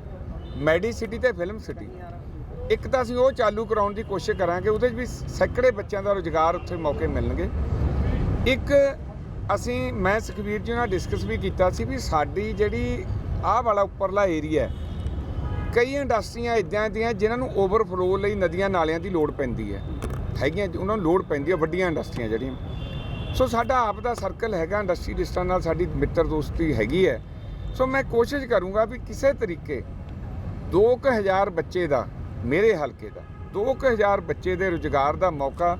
ਮੈਡੀ ਸਿਟੀ ਤੇ ਫਿਲਮ ਸਿਟੀ। ਇੱਕ ਤਾਂ ਅਸੀਂ ਉਹ ਚਾਲੂ ਕਰਾਉਣ ਦੀ ਕੋਸ਼ਿਸ਼ ਕਰਾਂਗੇ ਉਹਦੇ 'ਚ ਵੀ ਸੈਂਕੜੇ ਬੱਚਿਆਂ ਦਾ ਰੋਜ਼ਗਾਰ ਉੱਥੇ ਮੌਕੇ ਮਿਲਣਗੇ। ਇੱਕ ਅਸੀਂ ਮੈਂ ਸੁਖਵੀਰ ਜੀ ਨਾਲ ਡਿਸਕਸ ਵੀ ਕੀਤਾ ਸੀ ਵੀ ਸਾਡੀ ਜਿਹੜੀ ਆਹ ਵਾਲਾ ਉੱਪਰਲਾ ਏਰੀਆ ਕਈ ਇੰਡਸਟਰੀਆਂ ਇਦਾਂ ਦੀਆਂ ਜਿਨ੍ਹਾਂ ਨੂੰ ਓਵਰਫਲੋ ਲਈ ਨਦੀਆਂ ਨਾਲਿਆਂ ਦੀ ਲੋੜ ਪੈਂਦੀ ਹੈ। ਹੈਗੀਆਂ ਉਹਨਾਂ ਨੂੰ ਲੋੜ ਪੈਂਦੀ ਹੈ ਵੱਡੀਆਂ ਇੰਡਸਟਰੀਆਂ ਜਿਹੜੀਆਂ। ਸੋ ਸਾਡਾ ਆਪ ਦਾ ਸਰਕਲ ਹੈਗਾ ਇੰਡਸਟਰੀ ਇੰਡਸਟਰੀਲਿਸਟਾਂ ਨਾਲ, ਸਾਡੀ ਮਿੱਤਰ ਦੋਸਤੀ ਹੈਗੀ ਹੈ। ਸੋ ਮੈਂ ਕੋਸ਼ਿਸ਼ ਕਰੂੰਗਾ ਵੀ ਕਿਸੇ ਤਰੀਕੇ 2000 ਬੱਚੇ ਦਾ, ਮੇਰੇ ਹਲਕੇ ਦਾ 2000 ਬੱਚੇ ਦੇ ਰੁਜ਼ਗਾਰ ਦਾ ਮੌਕਾ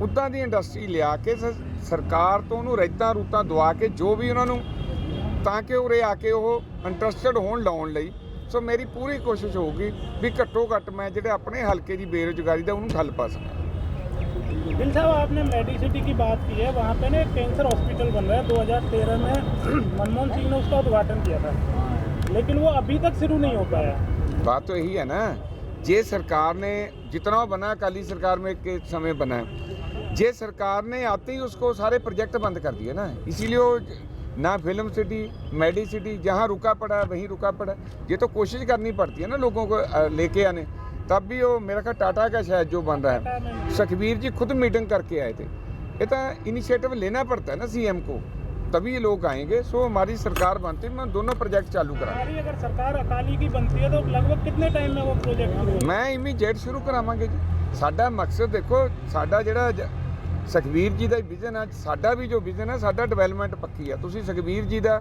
ਉੱਦਾਂ ਦੀ ਇੰਡਸਟਰੀ ਲਿਆ ਕੇ ਸਰਕਾਰ ਤੋਂ ਉਹਨੂੰ ਰੈਤਾਂ ਰੂਤਾਂ ਦਵਾ ਕੇ ਜੋ ਵੀ ਉਹਨਾਂ ਨੂੰ ਤਾਂ ਕਿ ਉਰੇ ਆ ਕੇ ਉਹ ਇੰਟਰਸਟਡ ਹੋਣ ਲਾਉਣ ਲਈ ਸੋ ਮੇਰੀ ਪੂਰੀ ਕੋਸ਼ਿਸ਼ ਹੋਊਗੀ ਵੀ ਘੱਟੋ ਘੱਟ ਮੈਂ ਜਿਹੜੇ ਆਪਣੇ ਹਲਕੇ ਦੀ ਬੇਰੁਜ਼ਗਾਰੀ ਦਾ ਉਹਨੂੰ ਠੱਲ ਪਾ ਸਕਾਂ गिल साहब आपने मेडिसिटी की बात की है वहाँ पे ना एक कैंसर हॉस्पिटल बन रहा है 2013 में मनमोहन सिंह ने उसका उद्घाटन किया था लेकिन वो अभी तक शुरू नहीं हो पाया बात तो यही है ना जे सरकार ने जितना बना अकाली सरकार में के समय बना है जे सरकार ने आते ही उसको सारे प्रोजेक्ट बंद कर दिए ना इसीलिए वो ना फिल्म सिटी मेडी सिटी जहाँ रुका पड़ा है वहीं रुका पड़ा है ये तो कोशिश करनी पड़ती है ना लोगों को अ, लेके आने तब भी वो मेरा ख्याल टाटा का शायद जो बन रहा है सखबीर जी खुद मीटिंग करके आए थे ये तो इनिशिएटिव लेना पड़ता है ना सीएम को तभी ये लोग आएंगे सो हमारी सरकार बनती है मैं दोनों प्रोजेक्ट चालू करा हमारी अगर सरकार अकाली की बनती है तो लगभग कितने टाइम में वो प्रोजेक्ट शुरू होगा? मैं इमीडिएट शुरू करावांगे जी ਸਾਡਾ ਮਕਸਦ ਦੇਖੋ ਸਾਡਾ ਜਿਹੜਾ ਜ- ਸੁਖਬੀਰ ਜੀ ਦਾ ਵਿਜ਼ਨ ਆ ਸਾਡਾ ਵੀ ਜੋ ਵਿਜ਼ਨ ਹੈ ਸਾਡਾ ਡਿਵੈਲਪਮੈਂਟ ਪੱਕੀ ਆ। ਤੁਸੀਂ ਸੁਖਬੀਰ ਜੀ ਦਾ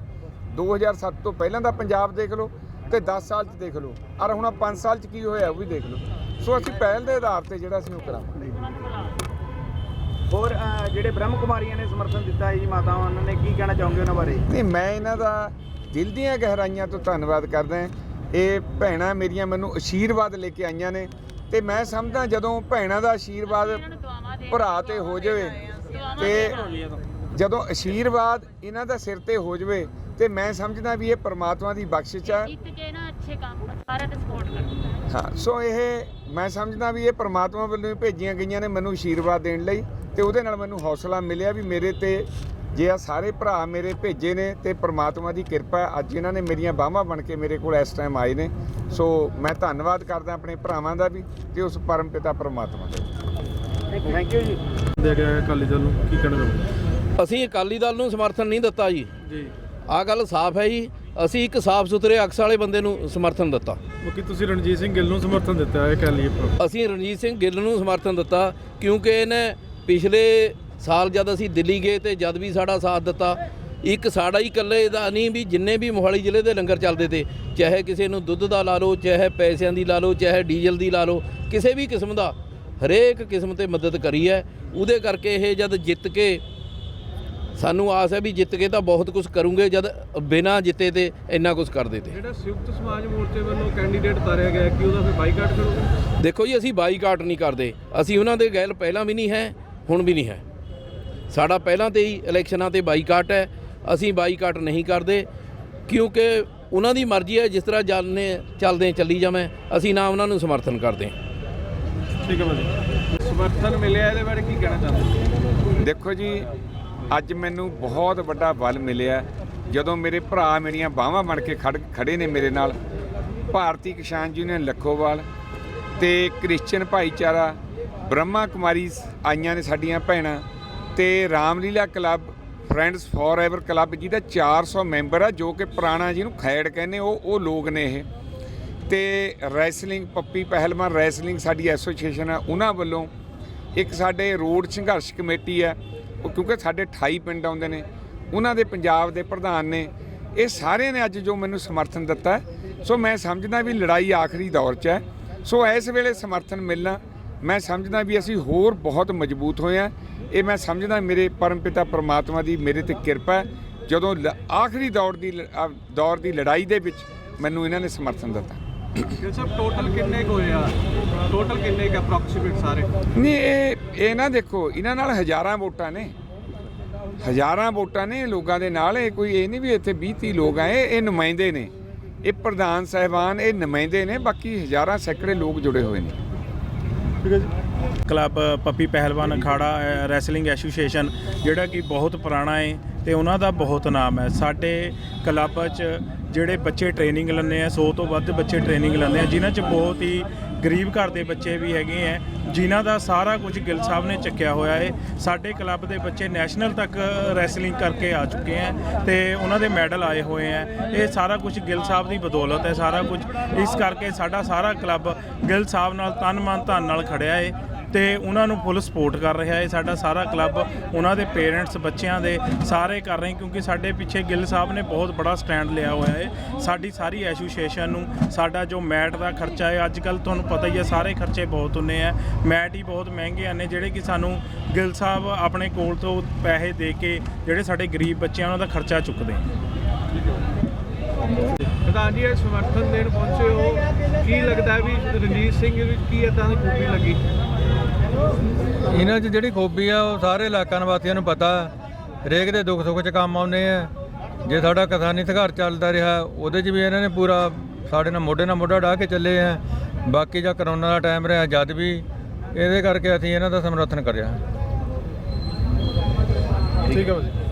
2007 ਤੋਂ ਪਹਿਲਾਂ ਦਾ ਪੰਜਾਬ ਦੇਖ ਲਓ ਤੇ 10 ਸਾਲ ਚ ਦੇਖ ਲਓ। ਔਰ ਹੁਣ 5 ਸਾਲ ਚ ਕੀ ਹੋਇਆ ਉਹ ਵੀ ਦੇਖ ਲਓ। ਸੋ ਅਸੀਂ ਪਹਿਲ ਦੇ ਆਧਾਰ ਤੇ ਜਿਹੜਾ ਅਸੀਂ ਉਹ ਕਰਾਂਗੇ। ਹੋਰ ਜਿਹੜੇ ਬ੍ਰਹਮ ਕੁਮਾਰੀਆਂ ਨੇ ਸਮਰਥਨ ਦਿੱਤਾ ਹੈ ਜੀ ਮਾਤਾਵਾਂ ਉਹਨਾਂ ਨੇ ਕੀ ਕਹਿਣਾ ਚਾਹੋਗੇ ਉਹਨਾਂ ਬਾਰੇ? ਨਹੀਂ ਮੈਂ ਇਹਨਾਂ ਦਾ ਦਿਲ ਦੀਆਂ ਗਹਿਰਾਈਆਂ ਤੋਂ ਧੰਨਵਾਦ ਕਰਦਾ ਹਾਂ। ਇਹ ਭੈਣਾਂ ਮੇਰੀਆਂ ਮੈਨੂੰ ਆਸ਼ੀਰਵਾਦ ਲੈ ਕੇ ਆਈਆਂ ਨੇ ਤੇ ਮੈਂ ਸਮਝਦਾ ਜਦੋਂ ਭੈਣਾਂ ਦਾ ਆਸ਼ੀਰਵਾਦ ਭਰਾ ਤੇ ਹੋ ਜਾਵੇ ਤੇ ਜਦੋਂ ਆਸ਼ੀਰਵਾਦ ਇਹਨਾਂ ਦਾ ਸਿਰ ਤੇ ਹੋ ਜਾਵੇ ਤੇ ਮੈਂ ਸਮਝਦਾ ਵੀ ਇਹ ਪ੍ਰਮਾਤਮਾ ਦੀ ਬਖਸ਼ਿਸ਼ ਹੈ ਜਿੱਤ ਕੇ ਨਾ ਅੱਛੇ ਕੰਮ ਕਰ ਸਾਰਿਆਂ ਦਾ ਸਪੋਰਟ ਕਰਦਾ ਹਾਂ ਸੋ ਇਹ ਮੈਂ ਸਮਝਦਾ ਵੀ ਇਹ ਪ੍ਰਮਾਤਮਾ ਵੱਲੋਂ ਹੀ ਭੇਜੀਆਂ ਗਈਆਂ ਨੇ ਮੈਨੂੰ ਆਸ਼ੀਰਵਾਦ ਦੇਣ ਲਈ ਤੇ ਉਹਦੇ ਨਾਲ ਮੈਨੂੰ ਹੌਸਲਾ ਮਿਲਿਆ ਵੀ ਮੇਰੇ ਤੇ ਜੇ ਆ ਸਾਰੇ ਭਰਾ ਮੇਰੇ ਭੇਜੇ ਨੇ ਤੇ ਪ੍ਰਮਾਤਮਾ ਦੀ ਕਿਰਪਾ ਅੱਜ ਇਹਨਾਂ ਨੇ ਮੇਰੀਆਂ ਬਾਹਾਂ ਬਣ ਕੇ ਮੇਰੇ ਕੋਲ ਇਸ ਟਾਈਮ ਆਏ ਨੇ। ਸੋ ਮੈਂ ਧੰਨਵਾਦ ਕਰਦਾ ਆਪਣੇ ਭਰਾਵਾਂ ਦਾ ਵੀ ਤੇ ਉਸ ਪਰਮ ਪਿਤਾ ਪ੍ਰਮਾਤਮਾ ਦਾ। ਥੈਂਕ ਯੂ ਜੀ। ਦੇ ਗਿਆ ਅਕਾਲੀ ਦਲ ਨੂੰ ਕੀ ਕਹਿਣਾ ਚਾਹੁੰਦੇ ਅਸੀਂ ਅਕਾਲੀ ਦਲ ਨੂੰ ਸਮਰਥਨ ਨਹੀਂ ਦਿੱਤਾ ਜੀ। ਜੀ। ਆਹ ਗੱਲ ਸਾਫ਼ ਹੈ ਜੀ। ਅਸੀਂ ਇੱਕ ਸਾਫ਼ ਸੁਥਰੇ ਅਕਸ ਵਾਲੇ ਬੰਦੇ ਨੂੰ ਸਮਰਥਨ ਦਿੱਤਾ। ਬਾਕੀ ਤੁਸੀਂ ਰਣਜੀਤ ਸਿੰਘ ਗਿੱਲ ਨੂੰ ਸਮਰਥਨ ਦਿੱਤਾ ਹੈ ਕਹਿ ਲਈਏ ਆਪਾਂ। ਅਸੀਂ ਰਣਜੀਤ ਸਿੰਘ ਗਿੱਲ ਨੂੰ ਸਮਰਥਨ ਦਿੱਤਾ ਕਿਉਂਕਿ ਇਹਨੇ ਪਿਛਲੇ ਸਾਲ ਜਦ ਅਸੀਂ ਦਿੱਲੀ ਗਏ ਤੇ ਜਦ ਵੀ ਸਾਡਾ ਸਾਥ ਦਿੱਤਾ ਇੱਕ ਸਾਡਾ ਹੀ ਇਕੱਲੇ ਦਾ ਨਹੀਂ ਵੀ ਜਿੰਨੇ ਵੀ ਮੋਹਾਲੀ ਜ਼ਿਲ੍ਹੇ ਦੇ ਲੰਗਰ ਚੱਲਦੇ ਤੇ ਚਾਹੇ ਕਿਸੇ ਨੂੰ ਦੁੱਧ ਦਾ ਲਾ ਲਓ ਚਾਹੇ ਪੈਸਿਆਂ ਦੀ ਲਾ ਲਓ ਚਾਹੇ ਡੀਜ਼ਲ ਦੀ ਲਾ ਲਓ ਕਿਸੇ ਵੀ ਕਿਸਮ ਦਾ ਹਰੇਕ ਕਿਸਮ ਤੇ ਮਦਦ ਕਰੀ ਹੈ। ਉਹਦੇ ਕਰਕੇ ਇਹ ਜਦ ਜਿੱਤ ਕੇ ਸਾਨੂੰ ਆਸ ਹੈ ਵੀ ਜਿੱਤ ਕੇ ਤਾਂ ਬਹੁਤ ਕੁਝ ਕਰੂੰਗੇ ਜਦ ਬਿਨਾਂ ਜਿੱਤੇ ਤੇ ਇੰਨਾ ਕੁਝ ਕਰਦੇ ਤੇ। ਜਿਹੜਾ ਸੰਯੁਕਤ ਸਮਾਜ ਮੋਰਚੇ ਵੱਲੋਂ ਕੈਂਡੀਡੇਟ ਤਾਰਿਆ ਗਿਆ ਕਿ ਉਹਦਾ ਫਿਰ ਬਾਈਕਾਟ ਕਰੋਗੇ? ਦੇਖੋ ਜੀ ਅਸੀਂ ਬਾਈਕਾਟ ਨਹੀਂ ਕਰਦੇ। ਅਸੀਂ ਉਹਨਾਂ ਦੇ ਗੈਲ ਪਹਿਲਾਂ ਵੀ ਨਹੀਂ ਹੈ ਹੁਣ ਵੀ ਨਹੀਂ ਹੈ। ਸਾਡਾ ਪਹਿਲਾਂ ਤੇ ਹੀ ਇਲੈਕਸ਼ਨਾਂ ਤੇ ਬਾਈਕਾਟ ਹੈ। ਅਸੀਂ ਬਾਈਕਾਟ ਨਹੀਂ ਕਰਦੇ ਕਿਉਂਕਿ ਉਹਨਾਂ ਦੀ ਮਰਜ਼ੀ ਹੈ ਜਿਸ ਤਰ੍ਹਾਂ ਚੱਲਨੇ ਚੱਲਦੇ ਚੱਲੀ ਜਾਵੇਂ। ਅਸੀਂ ਨਾ ਉਹਨਾਂ ਨੂੰ ਸਮਰਥਨ ਕਰਦੇ ਹਾਂ। ਠੀਕ ਹੈ ਭਾਜੀ। ਸਮਰਥਨ ਮਿਲਿਆ ਇਹਦੇ ਬਾਰੇ ਕੀ ਕਹਿਣਾ ਚਾਹੁੰਦੇ ਦੇਖੋ ਜੀ, ਅੱਜ ਮੈਨੂੰ ਬਹੁਤ ਵੱਡਾ ਬਲ ਮਿਲਿਆ। ਜਦੋਂ ਮੇਰੇ ਭਰਾ ਮੇਰੀਆਂ ਬਾਹਾਂ ਬਣ ਕੇ ਖੜ, ਖੜੇ ਨੇ ਮੇਰੇ ਨਾਲ, ਭਾਰਤੀ ਕਿਸਾਨ ਯੂਨੀਅਨ ਲੱਖੋਵਾਲ ਤੇ ਕ੍ਰਿਸਚੀਅਨ ਭਾਈਚਾਰਾ, ਬ੍ਰਹਮਾ ਕੁਮਾਰੀ ਆਈਆਂ ਨੇ ਸਾਡੀਆਂ ਭੈਣਾਂ ਤੇ Ramlila club, friends forever club ਜਿਹਦਾ 400 ਮੈਂਬਰ ਆ, ਜੋ ਕਿ ਪੁਰਾਣਾ ਜਿਹਨੂੰ ਖੈੜ ਕਹਿੰਦੇ, ਉਹ ਉਹ ਲੋਕ ਨੇ ਇਹ। ਤੇ ਰੈਸਲਿੰਗ, ਪੱਪੀ ਪਹਿਲਵਾਨ ਰੈਸਲਿੰਗ ਸਾਡੀ ਐਸੋਸੀਏਸ਼ਨ ਹੈ, ਉਹਨਾਂ ਵੱਲੋਂ ਇੱਕ ਸਾਡੇ ਰੋਡ ਸੰਘਰਸ਼ ਕਮੇਟੀ ਹੈ, ਉਹ ਕਿਉਂਕਿ ਸਾਡੇ 28 ਪਿੰਡ ਆਉਂਦੇ ਨੇ, ਉਹਨਾਂ ਦੇ ਪੰਜਾਬ ਦੇ ਪ੍ਰਧਾਨ ਨੇ, ਇਹ ਸਾਰਿਆਂ ਨੇ ਅੱਜ ਜੋ ਮੈਨੂੰ ਸਮਰਥਨ ਦਿੱਤਾ ਸੋ ਮੈਂ ਸਮਝਦਾ ਵੀ ਲੜਾਈ ਆਖਰੀ ਦੌਰ 'ਚ ਹੈ, ਸੋ ਇਸ ਵੇਲੇ ਸਮਰਥਨ ਮਿਲਣਾ, ਮੈਂ ਸਮਝਦਾ ਵੀ ਅਸੀਂ ਹੋਰ ਬਹੁਤ ਮਜ਼ਬੂਤ ਹੋਏ ਹਾਂ, ਇਹ ਮੈਂ ਸਮਝਦਾ ਮੇਰੇ ਪਰਮਪਿਤਾ ਪਰਮਾਤਮਾ ਦੀ ਮੇਰੇ ਤੇ ਕਿਰਪਾ ਹੈ, ਜਦੋਂ ਲ- ਆਖਰੀ ਦੌਰ ਦੀ ਲ- ਦੌਰ ਦੀ ਲੜਾਈ ਦੇ ਵਿੱਚ ਮੈਨੂੰ ਇਹਨਾਂ ਨੇ ਸਮਰਥਨ ਦਿੱਤਾ। ਗਿੱਲ ਸਾਹਿਬ ਟੋਟਲ ਕਿੰਨੇ ਕੁ ਹੋਏ ਆ? ਟੋਟਲ ਕਿੰਨੇ ਕੁ ਅਪਰੋਕਸੀਮੇਟ ਸਾਰੇ? ਨਹੀਂ ਇਹ ਇਹ ਨਾ ਦੇਖੋ ਇਹਨਾਂ ਨਾਲ ਹਜ਼ਾਰਾਂ ਵੋਟਾਂ ਨੇ। ਹਜ਼ਾਰਾਂ ਵੋਟਾਂ ਨੇ ਲੋਕਾਂ ਦੇ ਨਾਲ। ਇਹ ਕੋਈ ਇਹ ਨਹੀਂ ਵੀ ਇੱਥੇ 20 30 ਲੋਕ ਆਏ ਇਹ ਨੁਮਾਇੰਦੇ ਨੇ। ਇਹ ਪ੍ਰਧਾਨ ਸਹਿਬਾਨ ਇਹ ਨੁਮਾਇੰਦੇ ਨੇ ਬਾਕੀ ਹਜ਼ਾਰਾਂ ਸੈਂਕੜੇ ਲੋਕ ਜੁੜੇ ਹੋਏ ਨੇ। ਕਲੱਬ ਪੱਪੀ ਪਹਿਲਵਾਨ ਅਖਾੜਾ ਰੈਸਲਿੰਗ ਐਸੋਸੀਏਸ਼ਨ ਜਿਹੜਾ ਕਿ ਬਹੁਤ ਪੁਰਾਣਾ ਹੈ ਤੇ ਉਹਨਾਂ ਦਾ ਬਹੁਤ ਨਾਮ ਹੈ। ਸਾਡੇ ਕਲੱਬ 'ਚ ਜਿਹੜੇ ਬੱਚੇ ਟ੍ਰੇਨਿੰਗ ਲੈਂਦੇ ਆ 100 ਤੋਂ ਵੱਧ ਬੱਚੇ ਟ੍ਰੇਨਿੰਗ ਲੈਂਦੇ ਆ, ਜਿਨ੍ਹਾਂ 'ਚ ਬਹੁਤ ਹੀ ਗਰੀਬ ਘਰ ਦੇ ਬੱਚੇ ਵੀ ਹੈਗੇ ਆ, ਜਿਨ੍ਹਾਂ ਦਾ ਸਾਰਾ ਕੁਝ ਗਿੱਲ ਸਾਹਿਬ ਨੇ ਚੱਕਿਆ ਹੋਇਆ ਏ। ਸਾਡੇ ਕਲੱਬ ਦੇ ਬੱਚੇ ਨੈਸ਼ਨਲ ਤੱਕ ਰੈਸਲਿੰਗ ਕਰਕੇ ਆ ਚੁੱਕੇ ਆ ਤੇ ਉਹਨਾਂ ਦੇ ਮੈਡਲ ਆਏ ਹੋਏ ਆ। ਇਹ ਸਾਰਾ ਕੁਝ ਗਿੱਲ ਸਾਹਿਬ ਦੀ ਬਦੌਲਤ ਹੈ, ਸਾਰਾ ਕੁਝ ਇਸ ਕਰਕੇ ਸਾਡਾ ਸਾਰਾ ਕਲੱਬ ਗਿੱਲ ਸਾਹਿਬ ਨਾਲ ਤਨ ਮਨ ਧਨ ਨਾਲ ਖੜਿਆ ਹੈ ਤੇ ਉਹਨਾਂ ਨੂੰ ਫੁੱਲ ਸਪੋਰਟ ਕਰ ਰਿਹਾ ਹੈ ਸਾਡਾ ਸਾਰਾ ਕਲੱਬ ਉਹਨਾਂ ਦੇ ਪੇਰੈਂਟਸ ਬੱਚਿਆਂ ਦੇ ਸਾਰੇ ਕਰ ਰਹੇ ਕਿਉਂਕਿ ਸਾਡੇ ਪਿੱਛੇ ਗਿੱਲ ਸਾਹਿਬ ਨੇ ਬਹੁਤ ਬੜਾ ਸਟੈਂਡ ਲਿਆ ਹੋਇਆ ਹੈ ਸਾਡੀ ਸਾਰੀ ਐਸੋਸੀਏਸ਼ਨ ਨੂੰ, ਸਾਡਾ ਜੋ ਮੈਟ ਦਾ ਖਰਚਾ ਹੈ ਅੱਜ ਕੱਲ ਤੁਹਾਨੂੰ ਪਤਾ ਹੀ ਹੈ ਸਾਰੇ ਖਰਚੇ ਬਹੁਤ ਹੁੰਨੇ ਆ। ਮੈਟ ਹੀ ਬਹੁਤ ਮਹਿੰਗੇ ਆਨੇ ਜਿਹੜੇ ਕਿ ਸਾਨੂੰ ਗਿੱਲ ਸਾਹਿਬ ਆਪਣੇ ਕੋਲ ਤੋਂ ਪੈਸੇ ਦੇ ਕੇ ਜਿਹੜੇ ਸਾਡੇ ਗਰੀਬ ਬੱਚਿਆਂ ਉਹਨਾਂ ਦਾ ਖਰਚਾ ਚੁੱਕਦੇ ਆ। ਪ੍ਰਧਾਨ ਜੀ, ਇਹ ਸਮਰਥਨ ਦੇਣ ਪਹੁੰਚੇ ਹੋ। ਕੀ ਲੱਗਦਾ ਵੀ ਰਣਜੀਤ ਸਿੰਘ ਵਿੱਚ ਕੀ ਇਦਾਂ ਦੀ ਖੂਬੀ ਲੱਗੀ? ਇਹਨਾਂ 'ਚ ਜਿਹੜੀ ਖੂਬੀ ਆ, ਉਹ ਸਾਰੇ ਇਲਾਕਾ ਨਿਵਾਸੀਆਂ ਨੂੰ ਪਤਾ। ਹਰੇਕ ਦੇ ਦੁੱਖ ਸੁੱਖ 'ਚ ਕੰਮ ਆਉਂਦੇ ਆ। ਜੇ ਸਾਡਾ ਕਿਸਾਨੀ ਸੰਘਰਸ਼ ਚੱਲਦਾ ਰਿਹਾ, ਉਹਦੇ 'ਚ ਵੀ ਇਹਨਾਂ ਨੇ ਪੂਰਾ ਸਾਡੇ ਨਾਲ ਮੋਢੇ ਨਾਲ ਮੋਢਾ ਢਾ ਕੇ ਚੱਲੇ ਆ। ਬਾਕੀ ਜਾਂ ਕਰੋਨਾ ਦਾ ਟਾਈਮ ਰਿਹਾ, ਜਦ ਵੀ, ਇਹਦੇ ਕਰਕੇ ਅਸੀਂ ਇਹਨਾਂ ਦਾ ਸਮਰਥਨ ਕਰਿਆ। ਠੀਕ ਹੈ ਭਾਜੀ।